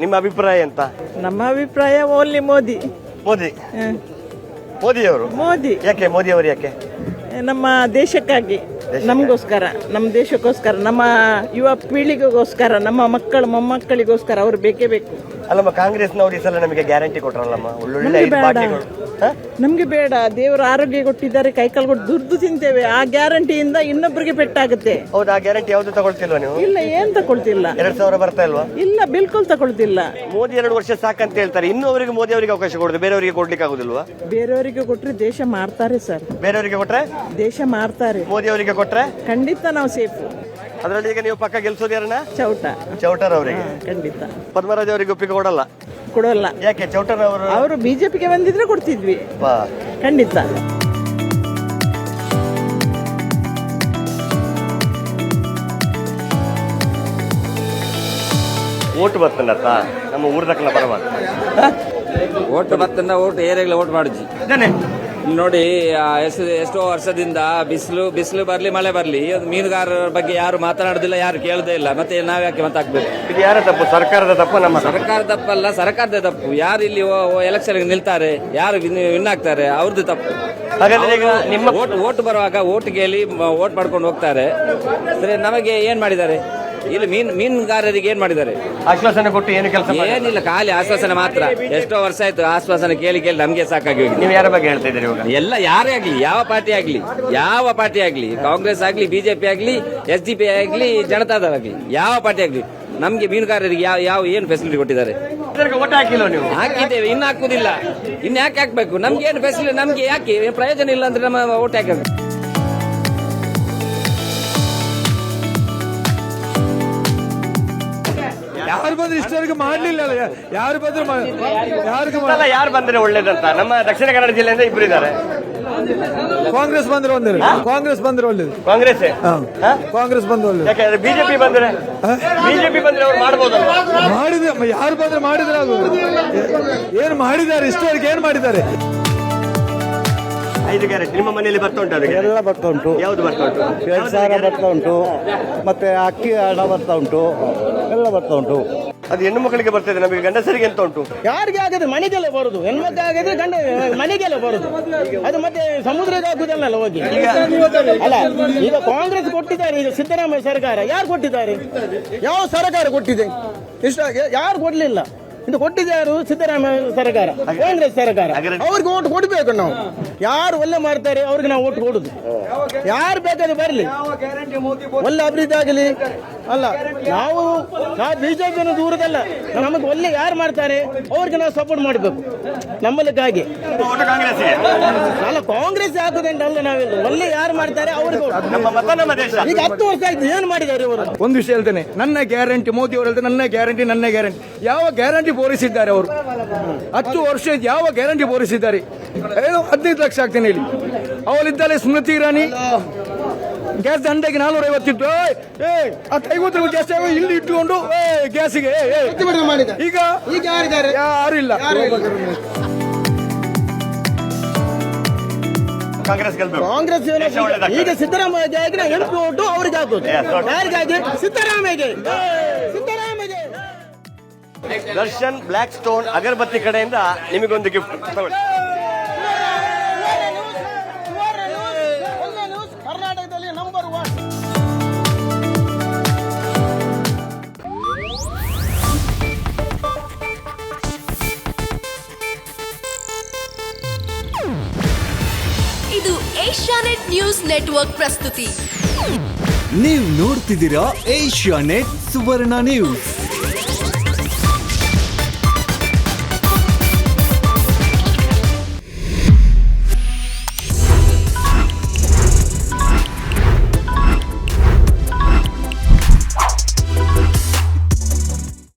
ನಿಮ್ಮ ಅಭಿಪ್ರಾಯ ಎಂತ? ನಮ್ಮ ಅಭಿಪ್ರಾಯ ಓನ್ಲಿ ಮೋದಿ. ಮೋದಿ. ಮೋದಿಯವರು? ಮೋದಿ. ಯಾಕೆ ಮೋದಿಯವರು ಯಾಕೆ? ನಮ್ಮ ದೇಶಕ್ಕಾಗಿ ನಮಗೋಸ್ಕರ ನಮ್ಮ ದೇಶಕ್ಕೋಸ್ಕರ ನಮ್ಮ ಯುವ ಪೀಳಿಗೆಗೋಸ್ಕರ ನಮ್ಮ ಮಕ್ಕಳು ಮೊಮ್ಮಕ್ಕಳಿಗೋಸ್ಕರ ಅವ್ರು ಬೇಕೇ ಬೇಕು. ಅಲ್ಲಮ್ಮ ಕಾಂಗ್ರೆಸ್ನವ್ರು ಈ ಸಲ ನಮಗೆ ಗ್ಯಾರಂಟಿ ಕೊಟ್ರಲ್ಲಮ್ಮ ಒಳ್ಳೊಳ್ಳೆ ನಮ್ಗೆ ಐದು ಬೇಡ. ಬಾಕಿಗಳು ಹ? ನಮಗೆ ಬೇಡ. ದೇವರ ಆರೋಗ್ಯ ಕೊಟ್ಟಿದ್ದಾರೆ ಕೈಕಾಲು ಕೊಟ್ಟು ದುರ್ದು ತಿಂತೇವೆ. ಆ ಗ್ಯಾರಂಟಿಯಿಂದ ಇನ್ನೊಬ್ಬರಿಗೆ ಪೆಟ್ಟಾಗುತ್ತೆ. ಹೌದಾ ಆ ಗ್ಯಾರಂಟಿ ಯಾವ್ದು ತಗೊಳ್ತಿಲ್ವಾ ನೀವು? ಇಲ್ಲ ಏನ್ ತಗೊಳ್ತಿಲ್ಲ. ಎರಡ್ ಸಾವಿರ ಬರ್ತಾ ಇಲ್ವಾ? ಇಲ್ಲ ಬಿಲ್ಕುಲ್ ತಗೊಳ್ತಿಲ್ಲ. ಮೋದಿ ಎರಡು ವರ್ಷ ಸಾಕಂತ ಹೇಳ್ತಾರೆ. ಇನ್ನು ಅವರಿಗೆ ಮೋದಿ ಅವರಿಗೆ ಅವಕಾಶ ಕೊಡುದು ಬೇರೆಯವರಿಗೆ ಕೊಡ್ಲಿಕ್ಕೆ ಆಗುದಿಲ್ವಾ? ಬೇರೆಯವರಿಗೆ ಕೊಟ್ರೆ ದೇಶ ಮಾಡ್ತಾರೆ ಸರ್. ಬೇರೆಯವರಿಗೆ ಕೊಟ್ರೆ? ದೇಶ ಮಾಡ್ತಾರೆ ಮೋದಿ ಅವರಿಗೆ ಕೊಟ್ರೆ? ಖಂಡಿತ ನಾವು ಸೇಫು. ಅದರಲ್ಲಿ ಈಗ ನೀವು ಪಕ್ಕ ಗೆಲ್ಸೋದು ಯಾರನ್ನ? ಚೌಟ. ಚೌಟರ್ ಅವರಿಗೆ. ಖಂಡಿತ. ಪದ್ಮರಾಜ್ ಅವರಿಗೆ ಒಪ್ಪಿಗೆ ಕೊಡಲ್ಲ? ಕೊಡೋಲ್ಲ. ಯಾಕೆ ಚೌಟರ್ ಅವರು? ಅವರು ಬಿಜೆಪಿಗೆ ಬಂದಿದ್ರೆ ಕೊಡ್ತಿದ್ವಿ. ಖಂಡಿತ. ಓಟ್ ಬರ್ತಾನಪ್ಪ ನಮ್ಮ ಊರ್ದಕ್ಕನ ಬರಬಾರ್ದು. ಓಟ್ ಬತ್ತಂದ ಓಟ್ ಏರಿಯಾಗ್ಲ ಓಟ್ ಮಾಡಿದ್ವಿ. ನೋಡಿ ಎಷ್ಟು ಎಷ್ಟೋ ವರ್ಷದಿಂದ ಬಿಸಿಲು ಬಿಸಿಲು ಬರಲಿ ಮಳೆ ಬರಲಿ ಮೀನುಗಾರರ ಬಗ್ಗೆ ಯಾರು ಮಾತನಾಡುದಿಲ್ಲ ಯಾರು ಕೇಳದೇ ಇಲ್ಲ. ಮತ್ತೆ ನಾವ್ಯಾಕೆ ಮಾತಾಕ್ಬೇಕು ಇದು ಯಾರ ತಪ್ಪು? ಸರ್ಕಾರದ ತಪ್ಪು ನಮ್ಮ? ಸರ್ಕಾರ ತಪ್ಪಲ್ಲ ಸರ್ಕಾರದ ತಪ್ಪು. ಯಾರು ಇಲ್ಲಿ ಎಲೆಕ್ಷನ್ ನಿಲ್ತಾರೆ? ಯಾರು ವಿನ್ ಆಗ್ತಾರೆ? ಅವ್ರದ್ದು ತಪ್ಪು. ಹಾಗಾದ್ರೆ ಈಗ ನಿಮ್ಮ ಓಟ್ ಓಟ್ ಬರುವಾಗ ಓಟ್ ಕೇಳಿ ಓಟ್ ಮಾಡ್ಕೊಂಡು ಹೋಗ್ತಾರೆ. ಸರಿ ನಮಗೆ ಏನ್ ಮಾಡಿದ್ದಾರೆ? ಇಲ್ಲಿ ಮೀನ್ ಮೀನುಗಾರರಿಗೆ ಏನ್ ಮಾಡಿದ್ದಾರೆ? ಆಶ್ವಾಸನೆ ಕೊಟ್ಟು ಏನು ಕೆಲಸ ಏನಿಲ್ಲ ಖಾಲಿ ಆಶ್ವಾಸನೆ ಮಾತ್ರ. ಎಷ್ಟೋ ವರ್ಷ ಆಯ್ತು ಆಶ್ವಾಸನೆ ಕೇಳಿ ಕೇಳಿ ನಮ್ಗೆ ಸಾಕಾಗಿ ಹೋಗಿದೆ. ನೀವು ಯಾರ ಬಗ್ಗೆ ಹೇಳ್ತಾ ಇದ್ದೀರಿ ಇವಾಗ? ಎಲ್ಲ ಯಾರೇ ಆಗ್ಲಿ ಯಾವ ಪಾರ್ಟಿ ಆಗ್ಲಿ ಯಾವ ಪಾರ್ಟಿ ಆಗ್ಲಿ ಕಾಂಗ್ರೆಸ್ ಆಗ್ಲಿ ಬಿಜೆಪಿ ಆಗ್ಲಿ ಎಸ್ ಡಿ ಪಿ ಆಗ್ಲಿ ಜನತಾದಳ ಆಗ್ಲಿ ಯಾವ ಪಾರ್ಟಿ ಆಗ್ಲಿ ನಮ್ಗೆ ಮೀನುಗಾರರಿಗೆ ಯಾವ ಯಾವ ಏನು ಫೆಸಿಲಿಟಿ ಕೊಟ್ಟಿದ್ದಾರೆ? ಓಟ್ ಹಾಕಿಲ್ಲ ನೀವು? ಹಾಕಿದ್ದೇವೆ ಇನ್ನು ಹಾಕುದಿಲ್ಲ ಇನ್ನು ಯಾಕೆ ಹಾಕ್ಬೇಕು? ನಮ್ಗೆ ಏನು ಫೆಸಿಲಿಟಿ ನಮ್ಗೆ ಯಾಕೆ? ಏನ್ ಪ್ರಯೋಜನ ಇಲ್ಲ ಅಂದ್ರೆ ನಮ್ಮ ಓಟ್ ಹಾಕ ಯಾರು ಬಂದ್ರೆ ಇಷ್ಟವರೆಗೂ ಮಾಡ್ಲಿಲ್ಲ ಅಲ್ಲ. ಯಾರು ಬಂದ್ರೆ ಯಾರು ಯಾರಿಗೂ ಅಲ್ಲ ಯಾರು ಬಂದ್ರೆ ಒಳ್ಳೇದಂತ ನಮ್ಮ ದಕ್ಷಿಣ ಕನ್ನಡ ಜಿಲ್ಲೆಯಿಂದ ಇಬ್ರು ಇದ್ದಾರೆ. ಕಾಂಗ್ರೆಸ್ ಬಂದ್ರೆ ಒಂದೇ ಕಾಂಗ್ರೆಸ್ ಬಂದ್ರೆ ಒಳ್ಳೇದು. ಕಾಂಗ್ರೆಸ್. ಕಾಂಗ್ರೆಸ್ ಬಂದ್ರೆ ಒಳ್ಳೇದು. ಯಾಕಂದ್ರೆ ಬಿಜೆಪಿ ಬಂದ್ರೆ? ಬಿಜೆಪಿ ಬಂದ್ರೆ ಅವ್ರು ಮಾಡ್ಬೋದಲ್ಲ ಮಾಡಿದ್ರೆ ಯಾರು ಬಂದ್ರೆ ಮಾಡಿದ್ರೆ ಆಗುದು. ಏನು ಮಾಡಿದ್ದಾರೆ ಇಷ್ಟವರೆಗೆ ಏನು ಮಾಡಿದ್ದಾರೆ? ಐದು ಕ್ಯಾರೆಟ್ ನಿಮ್ಮ ಮನೆಯಲ್ಲಿ ಬರ್ತಾ ಉಂಟು ಅದಕ್ಕೆ ಎಲ್ಲ ಬರ್ತಾ ಉಂಟು. ಯಾವ್ದು ಬರ್ತಾ ಉಂಟು? ಎರಡು ಸಾವಿರ ಬರ್ತಾ ಉಂಟು. ಮತ್ತೆ ಅಕ್ಕಿ ಹಣ ಬರ್ತಾ ಉಂಟು. ಎಲ್ಲ ಬರ್ತಾ ಉಂಟು. ಅದು ಹೆಣ್ಣು ಮಕ್ಕಳಿಗೆ ಬರ್ತದೆ ನಮಗೆ ಗಂಡಸರಿಗೆ ಎಂತ ಉಂಟು? ಯಾರಿಗೆ ಆಗದೆ ಮನೆಗೆಲ್ಲ ಬರುದು? ಹೆಣ್ಮಕ್ಳು ಆಗಿದ್ರೆ ಗಂಡ ಮನೆಗೆಲ್ಲ ಬರುದು. ಅದು ಮತ್ತೆ ಸಮುದ್ರಕ್ಕೆ ಹಾಕುದಲ್ಲ ಹೋಗಿ? ಅಲ್ಲ ಈಗ ಕಾಂಗ್ರೆಸ್ ಕೊಟ್ಟಿದ್ದಾರೆ ಈಗ ಸಿದ್ದರಾಮಯ್ಯ ಸರ್ಕಾರ. ಯಾರು ಕೊಟ್ಟಿದ್ದಾರೆ? ಯಾವ ಸರ್ಕಾರ ಕೊಟ್ಟಿದೆ? ಇಷ್ಟ ಯಾರು ಕೊಡ್ಲಿಲ್ಲ? ಇದು ಕೊಟ್ಟಿದ್ಯಾರು ಸಿದ್ದರಾಮಯ್ಯ ಸರ್ಕಾರ ಕಾಂಗ್ರೆಸ್ ಸರ್ಕಾರ. ಅವ್ರಿಗೆ ಓಟ್ ಕೊಡ್ಬೇಕು ನಾವು. ಯಾರು ಒಳ್ಳೆ ಮಾಡ್ತಾರೆ ಅವ್ರಿಗೆ ನಾವು ಓಟ್ ಕೊಡುದು. ಯಾರು ಬೇಕಾದ್ರೆ ಬರಲಿ. ಒಳ್ಳೆ ಅಭಿವೃದ್ಧಿ ಆಗಲಿ. ಅಲ್ಲ ನಾವು ನಾವು ಬಿಜೆಪಿ ದೂರದಲ್ಲ. ನಮಗೆ ಒಳ್ಳೆ ಯಾರು ಮಾಡ್ತಾರೆ ಅವ್ರಿಗೆ ನಾವು ಸಪೋರ್ಟ್ ಮಾಡಬೇಕು. ನಮ್ಮಲ್ಲಿಗಾಗಿ ಅಲ್ಲ ಕಾಂಗ್ರೆಸ್ ಹಾಕುದಂತ ಅಲ್ಲ ನಾವೆಲ್ಲ. ಒಳ್ಳೆ ಯಾರು ಮಾಡ್ತಾರೆ ಅವ್ರಿಗೆ ನಮ್ಮ ಮತ ನಮ್ಮ ದೇಶ. ಈಗ ಹತ್ತು ವರ್ಷ ಆಯ್ತು ಏನು ಮಾಡಿದ್ದಾರೆ ಇವರು? ಒಂದು ವಿಷಯ ಹೇಳ್ತೇನೆ. ನನ್ನ ಗ್ಯಾರಂಟಿ ಮೋದಿ ಅವರು ಹೇಳ್ತಾರೆ ನನ್ನ ಗ್ಯಾರಂಟಿ ನನ್ನ ಗ್ಯಾರಂಟಿ. ಯಾವ ಗ್ಯಾರಂಟಿ ಪೂರೈಸಿದ್ದಾರೆ ಅವರು. ಹತ್ತು ವರ್ಷ ಯಾವ ಗ್ಯಾರಂಟಿ ಬೋರಿಸಿದ್ದಾರೆ? ಏನು ಹದಿನೈದು ಲಕ್ಷ ಆಗ್ತೇನೆ ಇಲ್ಲಿ ಅವಳಿದ್ದಾಳೆ ಸ್ಮೃತಿ ಇರಾನಿ. ಗ್ಯಾಸ್ ದಂಡೆಗೆ ನಾನೂರ ಐವತ್ತಿತ್ತು ಐವತ್ತು ರೂಪಾಯಿ ಜಾಸ್ತಿ ಆಗಿ ಇಲ್ಲಿ ಇಟ್ಟುಕೊಂಡು ಗ್ಯಾಸಿಗೆ. ಈಗ ಯಾರು ಇಲ್ಲ ಕಾಂಗ್ರೆಸ್ ಗೆಲ್ಬೇಕು. ಕಾಂಗ್ರೆಸ್ ಏನು- ಈಗ ಸಿದ್ದರಾಮಯ್ಯ ಎಂಟು ಓಟು ಅವ್ರಿಗೆ ಹಾಕೋದು. ಯಾರಿಗಾಗಿ? ಸಿದ್ದರಾಮಯ್ಯಗೆ. ದರ್ಶನ್ ಬ್ಲ್ಯಾಕ್ ಸ್ಟೋನ್ ಅಗರಬತ್ತಿ ಕಡೆಯಿಂದ ನಿಮಗೊಂದು ಗಿಫ್ಟ್ ತಗೊಳ್ಳಿ. ಕರ್ನಾಟಕದಲ್ಲಿ ನಂಬರ್ ಒನ್ ಇದು ಏಷ್ಯಾನೆಟ್ ನ್ಯೂಸ್ ನೆಟ್ವರ್ಕ್ ಪ್ರಸ್ತುತಿ. ನೀವು ನೋಡ್ತಿದ್ದೀರಾ ಏಷ್ಯಾ ನೆಟ್ ಸುವರ್ಣ ನ್ಯೂಸ್.